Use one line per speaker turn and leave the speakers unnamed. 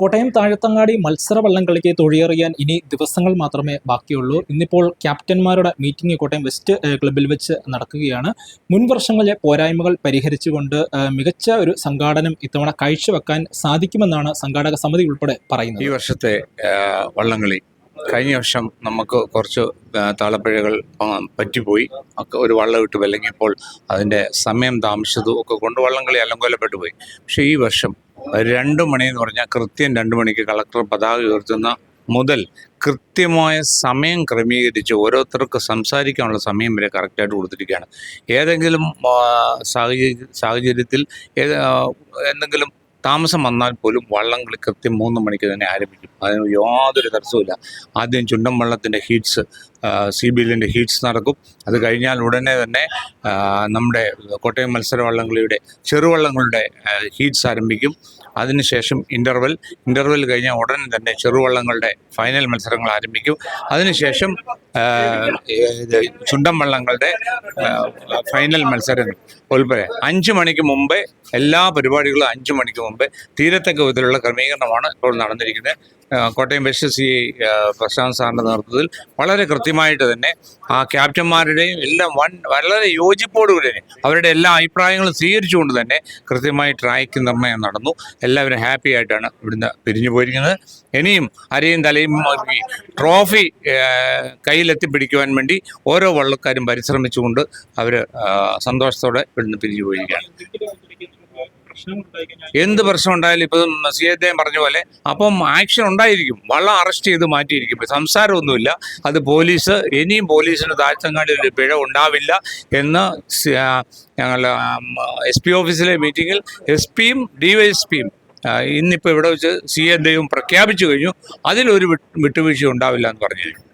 കോട്ടയം താഴത്തങ്ങാടി മത്സര വള്ളംകളിക്ക് തൊഴിയറിയാൻ ഇനി ദിവസങ്ങൾ മാത്രമേ ബാക്കിയുള്ളൂ. ഇന്നിപ്പോൾ ക്യാപ്റ്റന്മാരുടെ മീറ്റിംഗ് കോട്ടയം വെസ്റ്റ് ക്ലബിൽ വെച്ച് നടക്കുകയാണ്. മുൻ വർഷങ്ങളിലെ പോരായ്മകൾ പരിഹരിച്ചുകൊണ്ട് മികച്ച ഒരു സംഘാടനം ഇത്തവണ കാഴ്ചവെക്കാൻ സാധിക്കുമെന്നാണ് സംഘാടക സമിതി ഉൾപ്പെടെ പറയുന്നത്.
ഈ വർഷത്തെ വള്ളംകളി കഴിഞ്ഞ വർഷം നമുക്ക് കുറച്ച് താളപ്പിഴകൾ പറ്റിപ്പോയി. ഒക്കെ ഒരു വള്ളം ഇട്ട് വിലങ്ങിയപ്പോൾ അതിന്റെ സമയം താമസിച്ചതും ഒക്കെ കൊണ്ട് വള്ളംകളി അലങ്കോലപ്പെട്ടു പോയി പക്ഷേ ഈ വർഷം രണ്ട് മണി എന്ന് പറഞ്ഞാൽ കൃത്യം രണ്ട് മണിക്ക് കളക്ടർ പതാക ഉയർത്തുന്ന മുതൽ കൃത്യമായ സമയം ക്രമീകരിച്ച് ഓരോരുത്തർക്ക് സംസാരിക്കാനുള്ള സമയം വരെ കറക്റ്റായിട്ട് കൊടുത്തിരിക്കുകയാണ്. ഏതെങ്കിലും സാഹചര്യ സാഹചര്യത്തിൽ എന്തെങ്കിലും താമസം വന്നാൽ പോലും വള്ളംകളി കൃത്യം മൂന്ന് മണിക്ക് തന്നെ ആരംഭിക്കും. അതിന് യാതൊരു തടസ്സവുമില്ല. ആദ്യം ചുണ്ടൻ വള്ളത്തിന്റെ ഹീറ്റ്സ് സി ബി എല്ലിന്റെ ഹീറ്റ്സ് നടക്കും. അത് കഴിഞ്ഞാൽ ഉടനെ തന്നെ നമ്മുടെ കോട്ടയം മത്സരവള്ളങ്ങളുടെ ചെറുവള്ളങ്ങളുടെ ഹീറ്റ്സ് ആരംഭിക്കും. അതിനുശേഷം ഇന്റർവെൽ ഇന്റർവെൽ കഴിഞ്ഞാൽ ഉടനെ തന്നെ ചെറുവള്ളങ്ങളുടെ ഫൈനൽ മത്സരങ്ങൾ ആരംഭിക്കും. അതിനുശേഷം ചുണ്ടം ചുണ്ടൻ വള്ളങ്ങളുടെ ഫൈനൽ മത്സരങ്ങൾ ഉൾപ്പെടെ അഞ്ച് മണിക്ക് മുമ്പേ എല്ലാ പരിപാടികളും അഞ്ച് മണിക്ക് മുമ്പേ തീരത്തക്ക വിധത്തിലുള്ള ക്രമീകരണമാണ് ഇപ്പോൾ നടന്നിരിക്കുന്നത്. കോട്ടയം വെസ്റ്റ് സി പ്രശാന്ത് സാറിന്റെ നേതൃത്വത്തിൽ വളരെ കൃത്യമായിട്ട് തന്നെ ആ ക്യാപ്റ്റന്മാരുടെയും എല്ലാം വൺ വളരെ യോജിപ്പോടുകൂടി തന്നെ അവരുടെ എല്ലാ അഭിപ്രായങ്ങളും സ്വീകരിച്ചുകൊണ്ട് തന്നെ കൃത്യമായി ട്രാക്ക് നിർണയം നടന്നു. എല്ലാവരും ഹാപ്പി ആയിട്ടാണ് ഇവിടുന്ന് പിരിഞ്ഞു പോയിരിക്കുന്നത്. ഇനിയും അരയും തലയും ട്രോഫി കയ്യിലെത്തിപ്പിടിക്കുവാൻ വേണ്ടി ഓരോ വള്ളക്കാരും പരിശ്രമിച്ചുകൊണ്ട് അവർ സന്തോഷത്തോടെ ഇവിടുന്ന് പിരിഞ്ഞു പോയിരിക്കുകയാണ്. എന്ത് പ്രശ്നം ഉണ്ടായാലും ഇപ്പം സി എ പറഞ്ഞ പോലെ അപ്പം ആക്ഷൻ ഉണ്ടായിരിക്കും. വള്ളം അറസ്റ്റ് ചെയ്ത് മാറ്റിയിരിക്കും. സംസാരമൊന്നുമില്ല. അത് പോലീസ് ഇനിയും പോലീസിന് താഴ്ത്തങ്ങാടി ഒരു പിഴ ഉണ്ടാവില്ല എന്ന് ഞങ്ങൾ എസ് പി ഓഫീസിലെ മീറ്റിങ്ങിൽ എസ് പിയും ഡി വൈ എസ് പിയും ഇന്നിപ്പോൾ ഇവിടെ വെച്ച് സി എ പ്രഖ്യാപിച്ചു കഴിഞ്ഞു. അതിലൊരു വിട്ട് വിട്ടുവീഴ്ച ഉണ്ടാവില്ല എന്ന് പറഞ്ഞിരിക്കും